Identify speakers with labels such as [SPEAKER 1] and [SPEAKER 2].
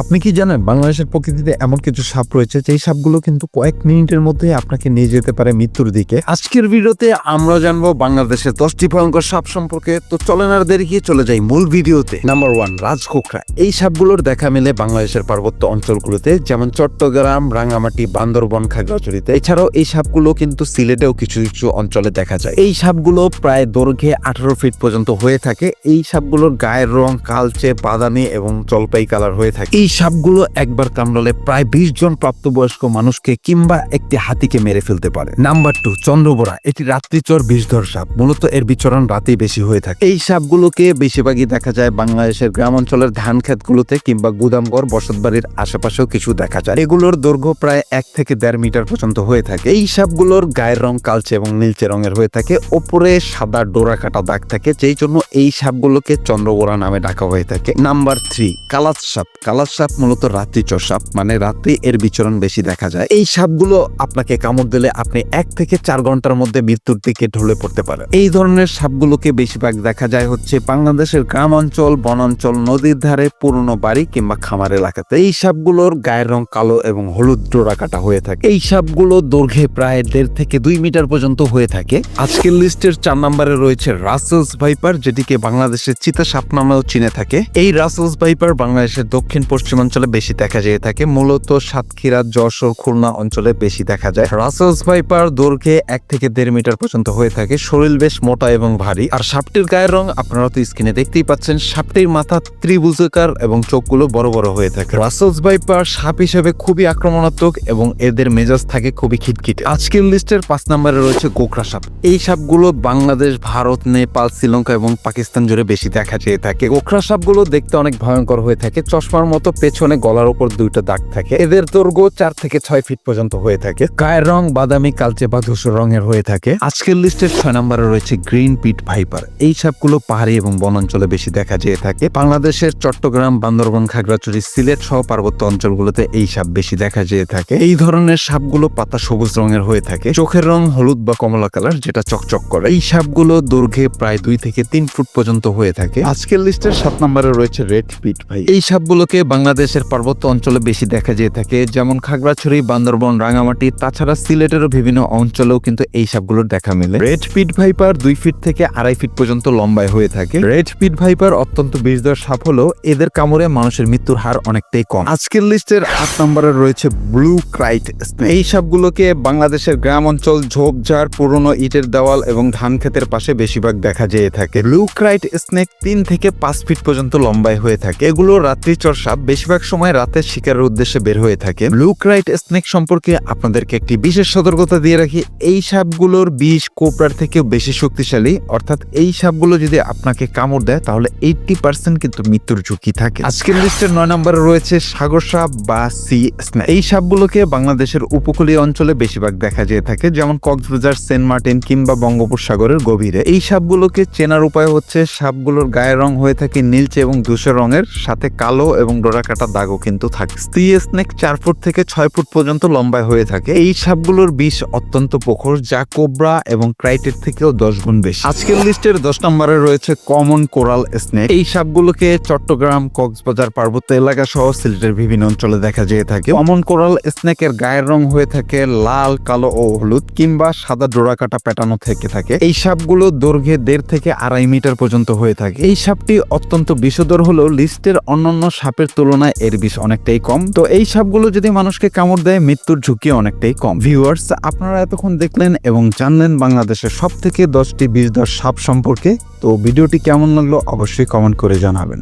[SPEAKER 1] আপনি কি জানেন, বাংলাদেশের প্রকৃতিতে এমন কিছু সাপ রয়েছে, যেই সাপগুলো কিন্তু কয়েক মিনিটের মধ্যে আপনাকে নিয়ে যেতে পারে মৃত্যুর দিকে। আজকের ভিডিওতে আমরা জানব বাংলাদেশের দশটি ভয়ঙ্কর সাপ সম্পর্কে। তো চলেন আর দেরিয়ে চলে যাই মূল ভিডিওতে। নাম্বার ওয়ান রাজখোখরা এই সাপগুলোর দেখা মেলে বাংলাদেশের পার্বত্য অঞ্চলগুলোতে, যেমন চট্টগ্রাম, রাঙ্গামাটি, বান্দরবন, খাগড়াছড়িতে। এছাড়াও এই সাপগুলো কিন্তু সিলেটেও কিছু কিছু অঞ্চলে দেখা যায়। এই সাপগুলো প্রায় দৈর্ঘ্যে আঠারো ফিট পর্যন্ত হয়ে থাকে। এই সাপগুলোর গায়ের রং কালচে, বাদামি এবং জলপাই কালার হয়ে থাকে। এই সাপগুলো একবার কামড়ালে প্রায় বিশ জন প্রাপ্তবয়স্ক মানুষকে কিংবা একটি হাতিকে মেরে ফেলতে পারে। নাম্বার টু, চন্দ্রবোরা, এটি রাত্রিচর বিষধর সাপ। মূলত এর বিচরণ রাতেই বেশি হয়ে থাকে। এই সাপগুলোকে বেশিরভাগই দেখা যায় বাংলাদেশের গ্রাম অঞ্চলের ধান ক্ষেতগুলোতে কিংবা গুদামঘর বসতবাড়ির আশেপাশেও কিছু দেখা যায়। এগুলোর দৈর্ঘ্য প্রায় এক থেকে দেড় মিটার পর্যন্ত হয়ে থাকে। এই সাপগুলোর গায়ের রং কালচে এবং নীলচে রঙের হয়ে থাকে। ওপরে সাদা ডোরা কাটা দাগ থাকে, যেই জন্য এই সাপগুলোকে চন্দ্রবোরা নামে ডাকা হয়ে থাকে। নাম্বার থ্রি কালাত সাপ। কালাত সাপ মূলত রাত্রিচর সাপ মানে রাত্রি এর বিচরণ বেশি দেখা যায়। এই সাপগুলো আপনাকে কামড় দিলে আপনি এক থেকে চার ঘণ্টার মধ্যে মৃত্যুর দিকে ঢলে পড়তে পারে এই ধরনের সাপগুলোকে বেশিরভাগ দেখা যায় হচ্ছে বাংলাদেশের গ্রাম অঞ্চল বনাঞ্চল, নদীর ধারে, পুরনো বাড়ি কিংবা খামার এলাকাতে। এই সাপগুলোর গায়ের রং কালো এবং হলুদ ডোরা কাটা হয়ে থাকে। এই সাপগুলো দৈর্ঘ্যে প্রায় দেড় থেকে দুই মিটার পর্যন্ত হয়ে থাকে। আজকের লিস্টের চার নম্বরে রয়েছে রাসেলস ভাইপার, যেটিকে বাংলাদেশের চিতা সাপ নামেও চিনে থাকে। এই রাসেলস ভাইপার বাংলাদেশের দক্ষিণ পশ্চিমাঞ্চলে বেশি দেখা যেয়ে থাকে। মূলত সাতক্ষীরা, যশোর, খুলনা অঞ্চলে বেশি দেখা যায়। রাসেলস ভাইপার দৈর্ঘ্যে এক থেকে দেড় মিটার পর্যন্ত হয়ে থাকে। শরীর বেশ মোটা এবং ভারী। আর সাপটির গায়ের রং আপনারা তো স্ক্রিনে দেখতেই পাচ্ছেন। সাপটির মাথা ত্রিভুজাকার এবং চোখগুলো বড় বড় হয়ে থাকে। রাসেলস ভাইপার সাপ হিসেবে খুবই আক্রমণাত্মক এবং এদের মেজাজ থাকে খুবই খিটখিটে। আজকের লিস্টের পাঁচ নম্বরে রয়েছে গোকরা সাপ। এই সাপগুলো বাংলাদেশ, ভারত, নেপাল, শ্রীলঙ্কা এবং পাকিস্তান জুড়ে বেশি দেখা যেয়ে থাকে। গোকরা সাপগুলো দেখতে অনেক ভয়ঙ্কর হয়ে থাকে। চশমার মতো পেছনে গলার উপর দুইটা দাগ থাকে। এদের দৈর্ঘ্য চার থেকে ছয় ফিট পর্যন্ত হয়ে থাকে। গায়ের রং বাদামি, কালচে বা ধূসর রঙের হয়ে থাকে। আজকের লিস্টের ছয় নম্বরে রয়েছে গ্রিন পিট ভাইপার। এই সাপগুলো পাহাড়ি এবং বনাঞ্চলে বেশি দেখা যেয়ে থাকে। বাংলাদেশের চট্টগ্রাম, বান্দরবন, খাগড়াছড়ি, সিলেট সহ পার্বত্য অঞ্চলগুলোতে এই সাপ বেশি দেখা যেয়ে থাকে। এই ধরনের সাপগুলো পাতা সবুজ রঙের হয়ে থাকে। চোখের রং হলুদ বা কমলা কালার, যেটা চকচক করে। এই সাপগুলো দৈর্ঘ্যে প্রায় দুই থেকে তিন ফুট পর্যন্ত হয়ে থাকে। আজকের লিস্টের সাত নম্বরে রয়েছে রেড পিট ভাই। এই সাপগুলোকে বাংলাদেশের পার্বত্য অঞ্চলে বেশি দেখা যেয়ে থাকে যেমন খাগড়াছড়ি বান্দরবন রাঙামাটি তাছাড়া সিলেটেরও বিভিন্ন অঞ্চলেও কিন্তু এই সাপগুলোর দেখা মেলে। রেড পিট ভাইপার দুই ফিট থেকে আড়াই ফিট পর্যন্ত লম্বায় হয়ে থাকে। রেড পিট ভাইপার অত্যন্ত বিষধর সাপ হলেও এদের কামড়ে মানুষের মৃত্যুর হার অনেকটাই কম। আজকের লিস্টের আট নম্বরে রয়েছে ব্লু ক্রাইট এই সাপগুলোকে বাংলাদেশের গ্রাম অঞ্চল ঝোপঝাড় পুরনো ইটের দেওয়াল এবং ধান ক্ষেতের পাশে বেশিরভাগ দেখা যেয়ে থাকে। ব্লু ক্রাইট স্নেক তিন থেকে পাঁচ ফিট পর্যন্ত লম্বায় হয়ে থাকে। এগুলো রাত্রিচর সাপ বেশিরভাগ সময় রাতে শিকারের উদ্দেশ্যে বের হয়ে থাকে ব্লু ক্রাইট স্নেক সম্পর্কে আপনাদেরকে একটি বিশেষ সতর্কতা দিয়ে রাখি, এই সাপগুলোর বিষ কোপরার থেকেও বেশি শক্তিশালী। অর্থাৎ এই সাপগুলো যদি আপনাকে কামড় দেয়, তাহলে এইটটি পার্সেন্ট কিন্তু মৃত্যুর ঝুঁকি থাকে। আজকের লিস্টের নয় নম্বরে রয়েছে সাগর সাপ বা সি স্নেক। এই সাপগুলোকে বাংলাদেশের উপকূলীয় অঞ্চলে বেশিরভাগ দেখা যেয়ে থাকে, যেমন কক্সবাজার, সেন্ট মার্টিন কিংবা বঙ্গোপসাগরের গভীরে। এই সাপগুলোকে চেনার উপায় হচ্ছে, সাপগুলোর গায়ের রং হয়ে থাকে নীলচে এবং ধূসর রঙের, সাথে কালো এবং ডোরা কাটা দাগও কিন্তু থাকে। স্ত্রী স্নেক চার ফুট থেকে ছয় ফুট পর্যন্ত লম্বায় হয়ে থাকে। এই সাপগুলোর বিষ অত্যন্ত প্রখর, যা কোবরা এবং ক্রাইটের থেকেও দশ গুণ বেশি। আজকের লিস্টের দশ নম্বরে রয়েছে কমন কোরাল স্নেক এই সাপগুলোকে চট্টগ্রাম, কক্সবাজার, পার্বত্য এলাকা সহ সিলেটের বিভিন্ন অঞ্চলে দেখা যেয়ে থাকে। কমন কোরাল স্নেকের গায়ের রং হয়ে থাকে লাল, কালো ও হলুদ কিংবা সাদা ডোরা কাটা প্যাটানো থেকে থাকে। এই সাপগুলো দৈর্ঘ্যে দেড় থেকে আড়াই মিটার পর্যন্ত হয়ে থাকে। এই সাপটি অত্যন্ত বিষধর হলেও লিস্টের অন্যান্য সাপের তুলনায় এর বিষ অনেকটাই কম। তো এই সাপগুলো যদি মানুষকে কামড় দেয়, মৃত্যুর ঝুঁকি অনেকটাই কম। ভিউয়ার্স আপনারা এতক্ষণ দেখলেন এবং জানলেন বাংলাদেশের সব থেকে দশটি বিষ দশ সাপ সম্পর্কে। তো ভিডিওটি কেমন লাগল অবশ্যই কমেন্ট করে জানাবেন।